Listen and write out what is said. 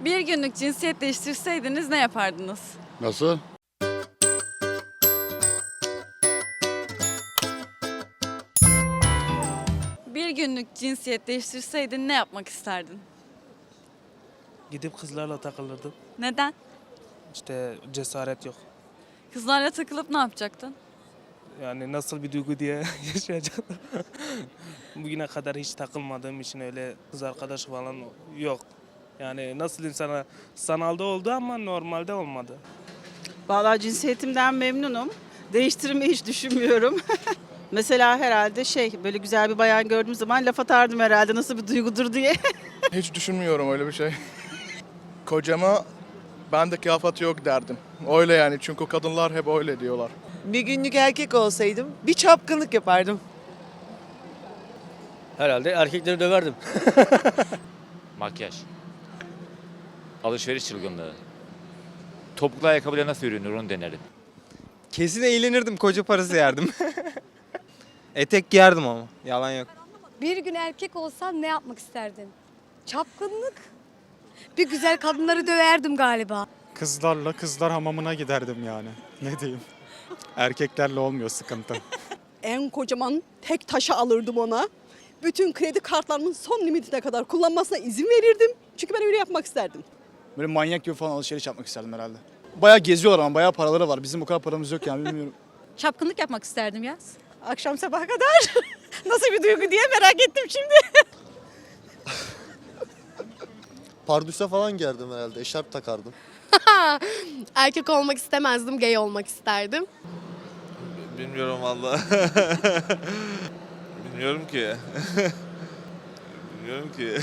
Bir günlük cinsiyet değiştirseydiniz ne yapardınız? Nasıl? Bir günlük cinsiyet değiştirseydin ne yapmak isterdin? Gidip kızlarla takılırdım. Neden? İşte cesaret yok. Kızlarla takılıp ne yapacaktın? Yani nasıl bir duygu diye yaşayacaktım. Bugüne kadar hiç takılmadığım için öyle kız arkadaş falan yok. Yani nasıl insana sanalda oldu ama normalde olmadı. Vallahi cinsiyetimden memnunum. Değiştirmeyi hiç düşünmüyorum. Mesela herhalde şey böyle güzel bir bayan gördüğüm zaman laf atardım herhalde nasıl bir duygudur diye. Hiç düşünmüyorum öyle bir şey. Kocama bende kıyafet yok derdim. Öyle yani çünkü kadınlar hep öyle diyorlar. Bir günlük erkek olsaydım bir çapkınlık yapardım. Herhalde erkekleri döverdim. Makyaj. Alışveriş çılgınlığı. Topuklu ayakkabıyla nasıl yürünür onu denerim. Kesin eğlenirdim, koca parası yerdim. Etek giyerdim ama, yalan yok. Bir gün erkek olsam ne yapmak isterdin? Çapkınlık. Bir güzel kadınları döverdim galiba. Kızlarla kızlar hamamına giderdim yani. Ne diyeyim? Erkeklerle olmuyor sıkıntı. En kocaman tek taşı alırdım ona. Bütün kredi kartlarımın son limitine kadar kullanmasına izin verirdim. Çünkü ben öyle yapmak isterdim. Böyle manyak gibi falan alışveriş yapmak isterdim herhalde. Bayağı geziyorlar ama bayağı paraları var. Bizim o kadar paramız yok yani bilmiyorum. Çapkınlık yapmak isterdim yaz. Akşam sabaha kadar nasıl bir duygu diye merak ettim şimdi. Pardüse falan giyerdim herhalde. Eşarp takardım. Erkek olmak istemezdim, gay olmak isterdim. Bilmiyorum valla. Bilmiyorum ki. Bilmiyorum ki.